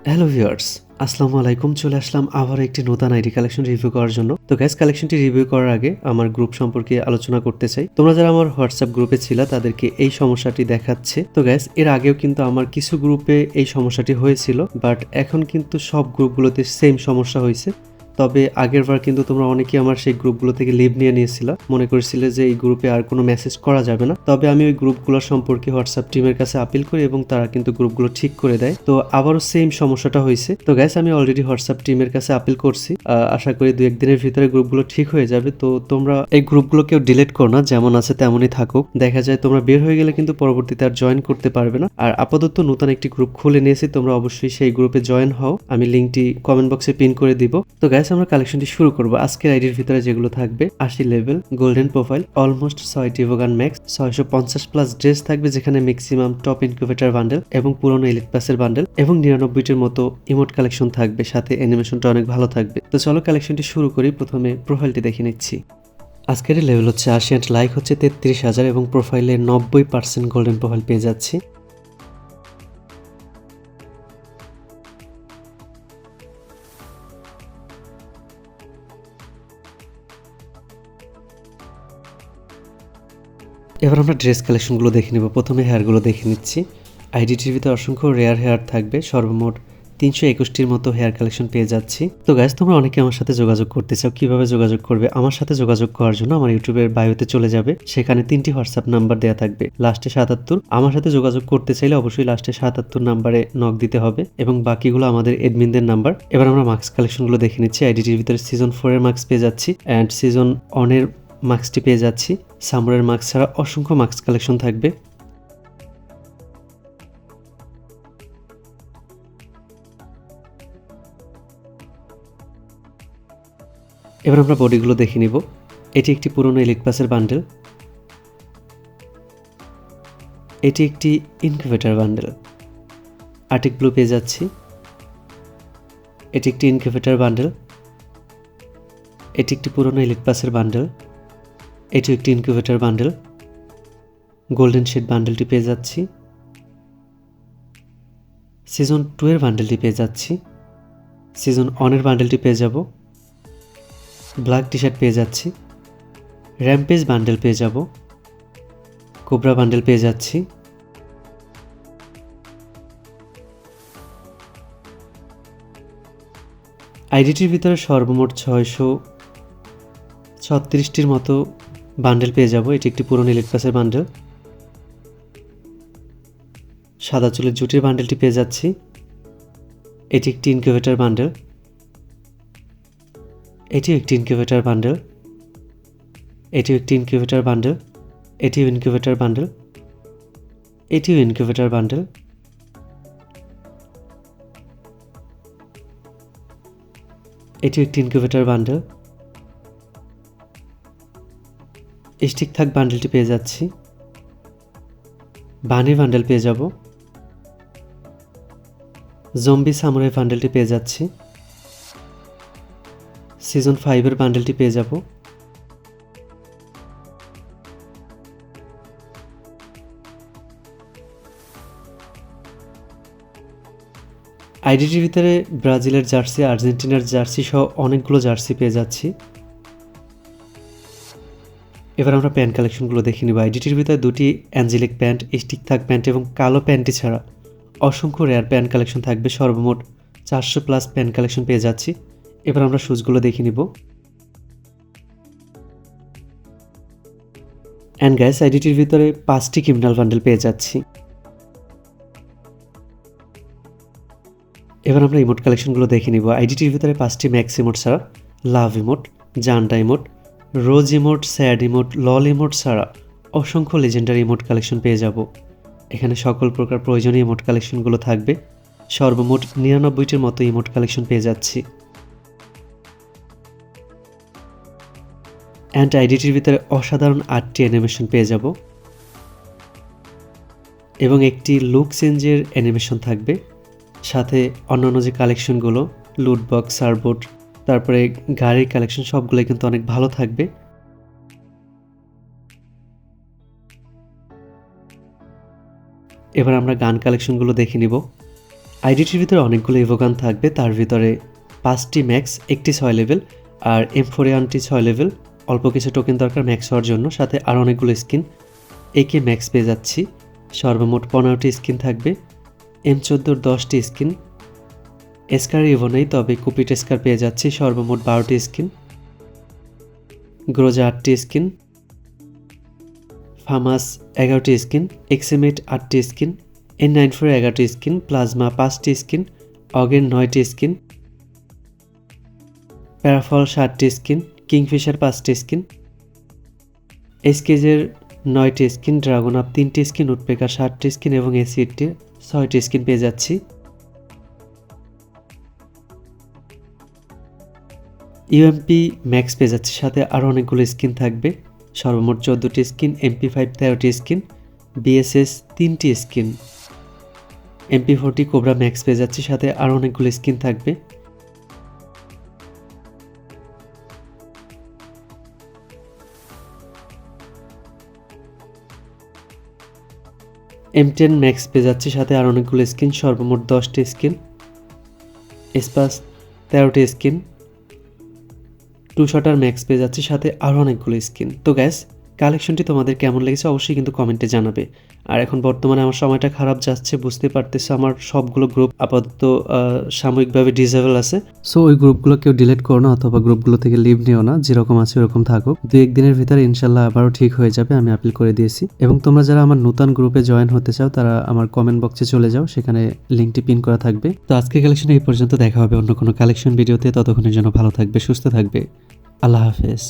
Hello viewers আসসালামু আলাইকুম। চলে আসলাম আবার একটি নতুন আইডি কালেকশন রিভিউ করার জন্য। তো গ্যাস কালেকশনটি রিভিউ করার আগে আমার গ্রুপ সম্পর্কে আলোচনা করতে চাই। তোমরা যারা আমার হোয়াটসঅ্যাপ গ্রুপে ছিল, তাদেরকে এই সমস্যাটি দেখাচ্ছে। তো গ্যাস এর আগেও কিন্তু আমার কিছু গ্রুপে এই সমস্যাটি হয়েছিল বাট এখন কিন্তু সব গ্রুপগুলোতে সেম সমস্যা হয়েছে। তবে আগের বার কিন্তু তোমরা অনেকেই আমার সেই গ্রুপগুলো থেকে লিভ নিয়ে নিয়েছিল। মনে করেছিলে যে এই গ্রুপে আর কোনো মেসেজ করা যাবে না। তবে আমি ওই গ্রুপগুলোর সম্পর্কে হোয়াটসঅ্যাপ টিমের কাছে আপিল করি এবং তারা কিন্তু গ্রুপগুলো ঠিক করে দেয়। তো আবারও সেম সমস্যাটা হয়েছে। তো গ্যাস আমি অলরেডি হোয়াটসঅ্যাপ টিমের কাছে আপিল করছি। আশা করি দু একদিনের ভিতরে গ্রুপগুলো ঠিক হয়ে যাবে। তো তোমরা এই গ্রুপগুলো কেউ ডিলিট করো না, যেমন আছে তেমনই থাকুক। দেখা যায় তোমরা বের হয়ে গেলে কিন্তু পরবর্তীতে আর জয়েন করতে পারবে না। আর আপাতত নতুন একটি গ্রুপ খুলে নিয়েছি, তোমরা অবশ্যই সেই গ্রুপে জয়েন হও। আমি লিঙ্কটি কমেন্ট বক্সে পিন করে দিব। তো গ্যাস আমরা কালেকশনটি শুরু করব। আজকের আইডির ভিতরে যেগুলো থাকবে, আশি লেভেল গোল্ডেন প্রোফাইল অলমোস্ট ছয়টি ভোগান ম্যাক্স ছয়শো পঞ্চাশ প্লাস ড্রেস থাকবে যেখানে ম্যাক্সিমাম টপ ইনকিউবেটার বান্ডেল এবং পুরনো এলিট পাসের বান্ডেল এবং নিরানব্বইটির মতো ইমোট কালেকশন থাকবে। সাথে অ্যানিমেশনটা অনেক ভালো থাকবে। তো চলো কালেকশনটি শুরু করি। প্রথমে প্রোফাইলটি দেখে নিচ্ছি। আজকের লেভেল হচ্ছে আশি অ্যান্ড লাইক হচ্ছে তেত্রিশ হাজার এবং প্রোফাইলে নব্বই পার্সেন্ট গোল্ডেন প্রোফাইল পেয়ে যাচ্ছি। এবার আমরা ড্রেস কালেকশনগুলো দেখে নেব। প্রথমে হেয়ারগুলো দেখে নিচ্ছি। আইডি টিভিতে অসংখ্য রেয়ার হেয়ার থাকবে। সর্বমোট তিনশো একুশটির মতো হেয়ার কালেকশন পেয়ে যাচ্ছি। তো গাইজ তোমরা অনেকে আমার সাথে যোগাযোগ করতে চাও, কীভাবে যোগাযোগ করবে? আমার সাথে যোগাযোগ করার জন্য আমার ইউটিউবের বায়োতে চলে যাবে। সেখানে তিনটি হোয়াটসঅ্যাপ নাম্বার দেওয়া থাকবে। লাস্টে সাতাত্তর। আমার সাথে যোগাযোগ করতে চাইলে অবশ্যই লাস্টে সাতাত্তর নাম্বারে নক দিতে হবে এবং বাকিগুলো আমাদের এডমিনদের নাম্বার এবার আমরা মার্কস কালেকশনগুলো দেখে নিচ্ছি। আইডিটির ভিতরে সিজন ফোরের মাস্ক পেয়ে যাচ্ছি। অ্যান্ড সিজন অনের মার্কসটি পেয়ে যাচ্ছি। সামরের মার্কস ছাড়া অসংখ্য মাস্ক কালেকশন থাকবে। এবার আমরা বডিগুলো দেখে নিব। এটি একটি পুরনো এলিট পাসের বান্ডেল এটি একটি ইনকিউবেটার বান্ডেল আর্টিক ব্লু পেয়ে যাচ্ছি। এটি একটি ইনকিউবেটার বান্ডেল এটি একটি পুরনো এলিট পাসের বান্ডেল এটি একটি ইনকিউবেটার বান্ডেল গোল্ডেন শেড বান্ডেলটি পেয়ে যাচ্ছি। সিজন টু এর বান্ডেলটি পেয়ে যাচ্ছি। সিজন ওয়ানের বান্ডেলটি পেয়ে যাব। ব্ল্যাক টি শার্ট পেয়ে যাচ্ছি। র্যাম্পেজ বান্ডেল পেয়ে যাব। কোবরা বান্ডেল পেয়ে যাচ্ছি। আইডিটির ভিতরে সর্বমোট ছয়শো ছত্রিশটির মতো বান্ডেল পেয়ে যাব। এটি একটি পুরনো ইলেকট্রাসের বান্ডেল। সাদা চুলের জুটির বান্ডেলটি পেয়ে যাচ্ছি। এটি একটি ইনকিউবেটার বান্ডেল। এটিও একটি ইনকিউবেটার বান্ডেল। এটিও একটি ইনকিউবেটার বান্ডেল। এটিও ইনকিউবেটার বান্ডেল। এটিও ইনকিউবেটার বান্ডেল। এটিও একটি ইনকিউবেটার বান্ডেল। স্টিক থাক বান্ডেলটি পেয়ে যাচ্ছি। বানি বান্ডেল পেয়ে যাব। জম্বি সামুরাই বান্ডেলটি পেয়ে যাচ্ছি। সিজন ফাইভের বান্ডেলটি পেয়ে যাব। আইডিটির ভিতরে ব্রাজিলের জার্সি, আর্জেন্টিনার জার্সি সহ অনেকগুলো জার্সি পেয়ে যাচ্ছি। এবার আমরা প্যান্ট কালেকশনগুলো দেখে নিব। আইডিটির ভিতরে দুটি অ্যাঞ্জেলিক প্যান্ট, স্টিক থাক প্যান্ট এবং কালো প্যান্টটি ছাড়া। অসংখ্য রেয়ার প্যান্ট কালেকশন থাকবে, সর্বমোট চারশো প্লাস প্যান্ট কালেকশন পেয়ে যাচ্ছি। এবার আমরা শুজগুলো দেখে নিব। অ্যান্ড গ্যাস আইডিটির ভিতরে পাঁচটি ক্রিমিনাল বান্ডেল পেয়ে যাচ্ছি। এবার আমরা ইমোট কালেকশনগুলো দেখে নিব। আইডিটির ভিতরে পাঁচটি ম্যাক্স ইমোট ছাড়া love emote জান্ডা emote rose emote, sad emote, lol emote ছাড়া অসংখ্য লেজেন্ডারি ইমোট কালেকশন পেয়ে যাব। এখানে সকল প্রকার প্রয়োজনীয় ইমোট কালেকশনগুলো থাকবে। সর্বমোট নিরানব্বইটির মতো ইমোট কালেকশন পেয়ে যাচ্ছি। অ্যান্ড আইডিটির ভিতরে অসাধারণ আটটি অ্যানিমেশন পেয়ে যাব। এবং একটি লুক চেঞ্জের অ্যানিমেশন থাকবে। সাথে অন্যান্য যে কালেকশনগুলো লুটবক্স সারবোর্ড তারপরে গাড়ির কালেকশন সবগুলোই কিন্তু অনেক ভালো থাকবে। এবার আমরা গান কালেকশনগুলো দেখে নিব। আইডিটির ভিতরে অনেকগুলো ইভোগান থাকবে, তার ভিতরে পাঁচটি ম্যাক্স একটি ছয় লেভেল আর এম ফোরিয়ানটি ছয় লেভেল অল্প কিছু টোকেন দরকার ম্যাক্স হওয়ার জন্য, সাথে আরও অনেকগুলো স্কিন একে ম্যাক্স পেয়ে যাচ্ছি। সর্বমোট পনেরোটি স্কিন থাকবে। এম চোদ্দোর দশটি স্কিন এসকার ইভো নেই, তবে কুপিট এসকার পেয়ে যাচ্ছি সর্বমোট বারোটি স্কিন গ্রোজা আটটি স্কিন ফামাস এগারোটি স্কিন এক্সেমেট আটটি স্কিন এন নাইন ফোর এগারোটি স্কিন প্লাজমা পাঁচটি স্কিন অগেন নয়টি স্কিন প্যারাফল ষাটটি স্কিন কিংফিশার পাঁচটি স্কিন এসকেজের নয়টি স্কিন ড্রাগন আপ তিনটি স্কিন উৎপেকার ষাটটি স্কিন এবং এসিডটি ছয়টি স্কিন পেয়ে যাচ্ছি। ইউএমপি ম্যাক্স পেয়ে যাচ্ছে সাথে আরও অনেকগুলো স্কিন থাকবে। সর্বমোট চোদ্দোটি স্কিন, এমপি ফাইভ তেরোটি স্কিন, বিএসএস তিনটি skin. MP forty cobra max পেয়ে যাচ্ছে সাথে আরও অনেকগুলো স্কিন থাকবে। এম টেন ম্যাক্স পেয়ে যাচ্ছে সাথে আর অনেকগুলো স্কিন, সর্বমোট দশটি স্কিন। স্পাস তেরোটি স্কিন। টু শটার ম্যাক্স পেয়ে যাচ্ছে সাথে আরও অনেকগুলো স্কিন তো গ্যাস কালেকশনটি তোমাদের কেমন লেগেছে অবশ্যই কিন্তু কমেন্টে জানাবে। আর এখন বর্তমানে আমার সময়টা খারাপ যাচ্ছে, বুঝতে পারতেছে, আমার সবগুলো গ্রুপ আপাতত সাময়িকভাবে ডিসেবল আছে। সো ওই গ্রুপগুলো কেউ ডিলিট করো না অথবা গ্রুপগুলো থেকে লিভ নিও না, যেরকম আছে ওরকম থাকুক দু একদিনের ভিতরে ইনশাল্লাহ আবারও ঠিক হয়ে যাবে, আমি আপিল করে দিয়েছি। এবং তোমরা যারা আমার নতুন গ্রুপে জয়েন হতে চাও, তারা আমার কমেন্ট বক্সে চলে যাও, সেখানে লিঙ্কটি পিন করা থাকবে। তো আজকে কালেকশন এই পর্যন্ত, দেখা হবে অন্য কোনো কালেকশন ভিডিওতে ততক্ষণের জন্য ভালো থাকবে, সুস্থ থাকবে। আল্লাহ হাফেজ।